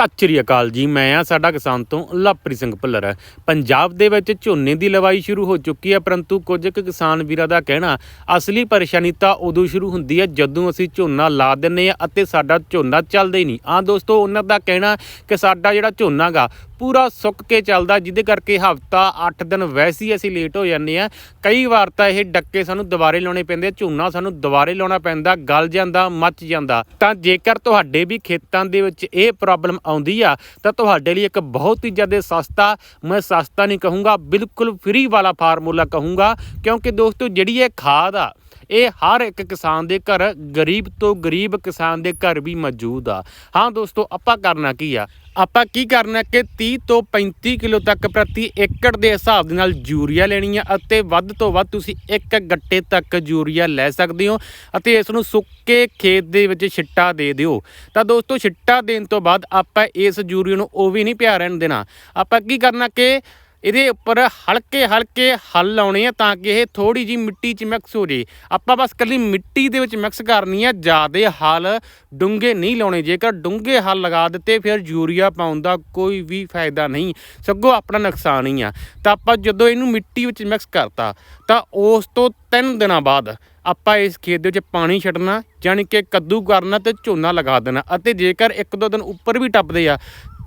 ਸਤਿ ਸ਼੍ਰੀ ਅਕਾਲ ਜੀ, ਮੈਂ ਆ ਸਾਡਾ ਕਿਸਾਨ ਤੋਂ ਲਵਪ੍ਰੀਤ ਸਿੰਘ ਭੁੱਲਰ। ਪੰਜਾਬ ਦੇ ਵਿੱਚ ਝੋਨੇ ਦੀ ਲਵਾਈ ਸ਼ੁਰੂ ਹੋ ਚੁੱਕੀ ਹੈ, ਪਰੰਤੂ ਕੁਝ ਕੁ ਕਿਸਾਨ ਵੀਰਾਂ ਦਾ ਕਹਿਣਾ, ਅਸਲੀ ਪਰੇਸ਼ਾਨੀ ਤਾਂ ਉਦੋਂ ਸ਼ੁਰੂ ਹੁੰਦੀ ਹੈ ਜਦੋਂ ਅਸੀਂ ਝੋਨਾ ਲਾ ਦਿੰਨੇ ਆ ਅਤੇ ਸਾਡਾ ਝੋਨਾ ਚੱਲਦਾ ਹੀ ਨਹੀਂ। ਆ ਦੋਸਤੋ, ਉਹਨਾਂ ਦਾ ਕਹਿਣਾ ਕਿ ਸਾਡਾ ਜਿਹੜਾ ਝੋਨਾ ਗਾ ਪੂਰਾ ਸੁੱਕ ਕੇ ਚੱਲਦਾ ਜਿਹਦੇ ਕਰਕੇ ਹਫਤਾ 8 ਦਿਨ ਵੈਸੇ ਹੀ ਅਸੀਂ ਲੇਟ ਹੋ ਜਾਂਦੇ ਆ ਕਈ ਵਾਰ ਤਾਂ ਇਹ ਡੱਕੇ ਸਾਨੂੰ ਦੁਬਾਰੇ ਲਾਉਣੇ ਪੈਂਦੇ ਆ, ਝੋਨਾ ਸਾਨੂੰ ਦੁਬਾਰੇ ਲਾਉਣਾ ਪੈਂਦਾ ਗਲ ਜਾਂਦਾ ਮੱਚ ਜਾਂਦਾ। ਤਾਂ ਜੇਕਰ ਤੁਹਾਡੇ ਵੀ ਖੇਤਾਂ ਦੇ ਵਿੱਚ ਇਹ ਪ੍ਰੋਬਲਮ ਆਉਂਦੀ ਆ ਤਾਂ ਤੁਹਾਡੇ ਲਈ ਇੱਕ ਬਹੁਤ ਹੀ ਜ਼ਿਆਦਾ ਸਸਤਾ ਮੈਂ ਸਸਤਾ ਨਹੀਂ ਕਹੂੰਗਾ ਬਿਲਕੁਲ ਫ੍ਰੀ ਵਾਲਾ ਫਾਰਮੂਲਾ ਕਹੂੰਗਾ ਕਿਉਂਕਿ ਦੋਸਤੋ ਜਿਹੜੀ ਇਹ ਖਾਦ ਆ ਇਹ ਹਰ ਇੱਕ ਕਿਸਾਨ ਦੇ ਘਰ, ਗਰੀਬ ਤੋਂ ਗਰੀਬ ਕਿਸਾਨ ਦੇ ਘਰ ਵੀ ਮੌਜੂਦ ਆ। ਹਾਂ ਦੋਸਤੋ, ਆਪਾਂ ਕਰਨਾ ਕੀ ਆ? ਆਪਾਂ ਕੀ ਕਰਨਾ ਕਿ 30 ਤੋਂ 35 ਕਿਲੋ ਤੱਕ ਪ੍ਰਤੀ ਏਕੜ ਦੇ ਹਿਸਾਬ ਦੇ ਨਾਲ ਯੂਰੀਆ ਲੈਣੀ ਆ ਅਤੇ ਵੱਧ ਤੋਂ ਵੱਧ ਤੁਸੀਂ ਇੱਕ ਗੱਟੇ ਤੱਕ ਯੂਰੀਆ ਲੈ ਸਕਦੇ ਹੋ ਅਤੇ ਇਸ ਨੂੰ ਸੁੱਕੇ ਖੇਤ ਦੇ ਵਿੱਚ ਛਿੱਟਾ ਦੇ ਦਿਓ। ਤਾਂ ਦੋਸਤੋ, ਛਿੱਟਾ ਦੇਣ ਤੋਂ ਬਾਅਦ ਆਪਾਂ ਇਸ ਯੂਰੀਆ ਨੂੰ ਉਹ ਵੀ ਨਹੀਂ ਪਿਆ ਰਹਿਣ ਦੇਣਾ। ਆਪਾਂ ਕੀ ਕਰਨਾ ਕਿ ਇਹਦੇ ਉੱਪਰ ਹਲਕੇ ਹਲਕੇ ਹੱਲ ਲਾਉਣੇ ਆ ਤਾਂ ਕਿ ਇਹ ਥੋੜੀ ਜੀ ਮਿੱਟੀ 'ਚ ਮਿਕਸ ਹੋ ਜੇ। ਆਪਾਂ ਬਸ ਕੱਲੀ ਮਿੱਟੀ ਦੇ ਵਿੱਚ ਮਿਕਸ ਕਰਨੀ ਆ, ਜ਼ਿਆਦਾ ਹੱਲ ਡੂੰਘੇ ਨਹੀਂ ਲਾਉਣੇ। ਜੇਕਰ ਡੂੰਘੇ ਹੱਲ ਲਗਾ ਦਿੱਤੇ, ਫਿਰ ਯੂਰੀਆ ਪਾਉਣ ਦਾ ਕੋਈ ਵੀ ਫਾਇਦਾ ਨਹੀਂ। ਸਗੋਂ ਆਪਣਾ ਨੁਕਸਾਨ ਹੀ ਆ। ਤਾਂ ਆਪਾਂ ਜਦੋਂ ਇਹਨੂੰ ਮਿੱਟੀ ਵਿੱਚ ਮਿਕਸ ਕਰਤਾ, ਤਾਂ ਉਸ ਤੋਂ 3 ਦਿਨਾਂ ਬਾਅਦ ਆਪਾਂ ਇਸ ਖੇਤ ਦੇ ਵਿੱਚ ਪਾਣੀ ਛੱਡਣਾ ਯਾਨੀ ਕਿ ਕੱਦੂ ਕਰਨਾ ਤੇ ਝੋਨਾ ਲਗਾ ਦੇਣਾ ਅਤੇ ਜੇਕਰ ਇੱਕ ਦੋ ਦਿਨ ਉੱਪਰ ਵੀ ਟੱਪਦੇ ਆ,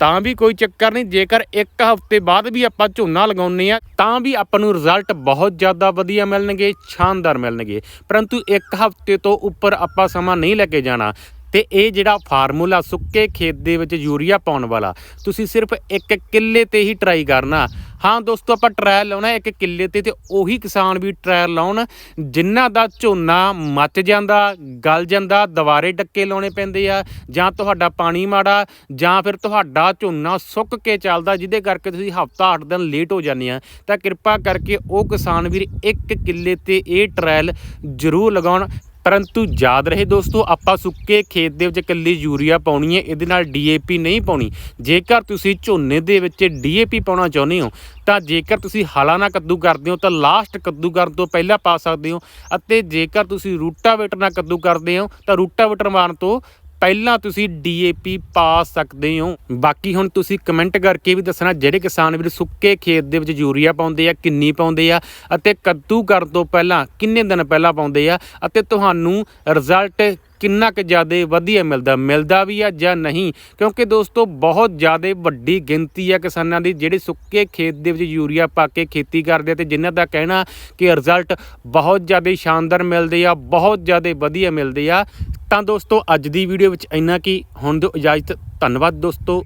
ਤਾਂ ਵੀ ਕੋਈ ਚੱਕਰ ਨਹੀਂ। ਜੇਕਰ ਇੱਕ ਹਫ਼ਤੇ ਬਾਅਦ ਵੀ ਆਪਾਂ ਝੋਨਾ ਲਗਾਉਂਦੇ ਆ, ਤਾਂ ਵੀ ਆਪਾਂ ਨੂੰ ਰਿਜ਼ਲਟ ਬਹੁਤ ਜ਼ਿਆਦਾ ਵਧੀਆ ਮਿਲਣਗੇ, ਸ਼ਾਨਦਾਰ ਮਿਲਣਗੇ। ਪਰੰਤੂ ਇੱਕ ਹਫ਼ਤੇ ਤੋਂ ਉੱਪਰ ਆਪਾਂ ਸਮਾਂ ਨਹੀਂ ਲੈ ਕੇ ਜਾਣਾ। ਤੇ ਇਹ ਜਿਹੜਾ ਫਾਰਮੂਲਾ ਸੁੱਕੇ ਖੇਤ ਦੇ ਵਿੱਚ ਯੂਰੀਆ ਪਾਉਣ ਵਾਲਾ, ਤੁਸੀਂ ਸਿਰਫ ਇੱਕ ਕਿੱਲੇ ਤੇ ਹੀ ਟਰਾਈ ਕਰਨਾ। ਹਾਂ ਦੋਸਤੋ, ਆਪਾਂ ਟਰਾਇਲ ਲਾਉਣਾ ਇੱਕ ਕਿੱਲੇ ਤੇ ਤੇ ਉਹੀ ਕਿਸਾਨ ਵੀ ਟਰਾਇਲ ਲਾਉਣ, ਜਿਨ੍ਹਾਂ ਦਾ ਝੋਨਾ ਮੱਚ ਜਾਂਦਾ, ਗਲ ਜਾਂਦਾ, ਦੁਬਾਰੇ ਡੱਕੇ ਲਾਉਣੇ ਪੈਂਦੇ ਆ, ਜਾਂ ਤੁਹਾਡਾ ਪਾਣੀ ਮਾੜਾ, ਜਾਂ ਫਿਰ ਤੁਹਾਡਾ ਝੋਨਾ ਸੁੱਕ ਕੇ ਚੱਲਦਾ, ਜਿਹਦੇ ਕਰਕੇ ਤੁਸੀਂ ਹਫਤਾ 8 ਦਿਨ ਲੇਟ ਹੋ ਜਾਂਦੇ ਆ। ਤਾਂ ਕਿਰਪਾ ਕਰਕੇ ਉਹ ਕਿਸਾਨ ਵੀਰ ਇੱਕ ਕਿੱਲੇ ਤੇ ਇਹ ਟਰਾਇਲ ਜ਼ਰੂਰ ਲਗਾਉਣ। ਪਰੰਤੂ ਯਾਦ ਰਹੇ ਦੋਸਤੋ, ਆਪਾਂ ਸੁੱਕੇ ਖੇਤ ਦੇ ਵਿੱਚ ਇਕੱਲੀ ਯੂਰੀਆ ਪਾਉਣੀ ਹੈ, ਇਹਦੇ ਨਾਲ ਡੀਏਪੀ ਨਹੀਂ ਪਾਉਣੀ। ਜੇਕਰ ਤੁਸੀਂ ਝੋਨੇ ਦੇ ਵਿੱਚ ਡੀਏਪੀ ਪਾਉਣਾ ਚਾਹੁੰਦੇ ਹੋ, ਤਾਂ ਜੇਕਰ ਤੁਸੀਂ ਹਲਾ ਨਾਲ ਕੱਦੂ ਕਰਦੇ ਹੋ, ਤਾਂ ਲਾਸਟ ਕੱਦੂ ਕਰਨ ਤੋਂ ਪਹਿਲਾਂ ਪਾ ਸਕਦੇ ਹੋ। ਅਤੇ ਜੇਕਰ ਤੁਸੀਂ ਰੂਟਾਵੇਟਰ ਨਾਲ ਕੱਦੂ ਕਰਦੇ ਹੋ, ਤਾਂ ਰੂਟਾਵੇਟਰ ਮਾਰਨ ਤੋਂ ਪਹਿਲਾਂ ਤੁਸੀਂ ਡੀਏਪੀ ਪਾ ਸਕਦੇ ਹੋ। ਬਾਕੀ ਹੁਣ ਤੁਸੀਂ ਕਮੈਂਟ ਕਰਕੇ ਵੀ ਦੱਸਣਾ ਜਿਹੜੇ ਕਿਸਾਨ ਵੀਰ ਸੁੱਕੇ ਖੇਤ ਦੇ ਵਿੱਚ ਯੂਰੀਆ ਪਾਉਂਦੇ ਆ, ਕਿੰਨੀ ਪਾਉਂਦੇ ਆ ਅਤੇ ਕੱਦੂ ਕਰਨ ਤੋਂ ਪਹਿਲਾਂ, ਕਿੰਨੇ ਦਿਨ ਪਹਿਲਾਂ ਪਾਉਂਦੇ ਆ ਅਤੇ ਤੁਹਾਨੂੰ ਰਿਜ਼ਲਟ ਕਿੰਨਾ ਕੁ ਜ਼ਿਆਦਾ ਵਧੀਆ ਮਿਲਦਾ ਮਿਲਦਾ ਵੀ ਆ ਜਾਂ ਨਹੀਂ? ਕਿਉਂਕਿ ਦੋਸਤੋ, ਬਹੁਤ ਜ਼ਿਆਦਾ ਵੱਡੀ ਗਿਣਤੀ ਆ ਕਿਸਾਨਾਂ ਦੀ, ਜਿਹੜੇ ਸੁੱਕੇ ਖੇਤ ਦੇ ਵਿੱਚ ਯੂਰੀਆ ਪਾ ਕੇ ਖੇਤੀ ਕਰਦੇ ਆ ਤੇ ਜਿਨ੍ਹਾਂ ਦਾ ਕਹਿਣਾ ਕਿ ਰਿਜ਼ਲਟ ਬਹੁਤ ਜ਼ਿਆਦਾ ਸ਼ਾਨਦਾਰ ਮਿਲਦੇ ਆ, ਬਹੁਤ ਜ਼ਿਆਦਾ ਵਧੀਆ ਮਿਲਦੇ ਆ। ਤਾਂ ਦੋਸਤੋ, ਅੱਜ ਦੀ ਵੀਡੀਓ ਵਿੱਚ ਇੰਨਾ ਕੀ। ਹੁਣ ਦਿਓ ਇਜਾਜ਼ਤ, ਧੰਨਵਾਦ ਦੋਸਤੋ।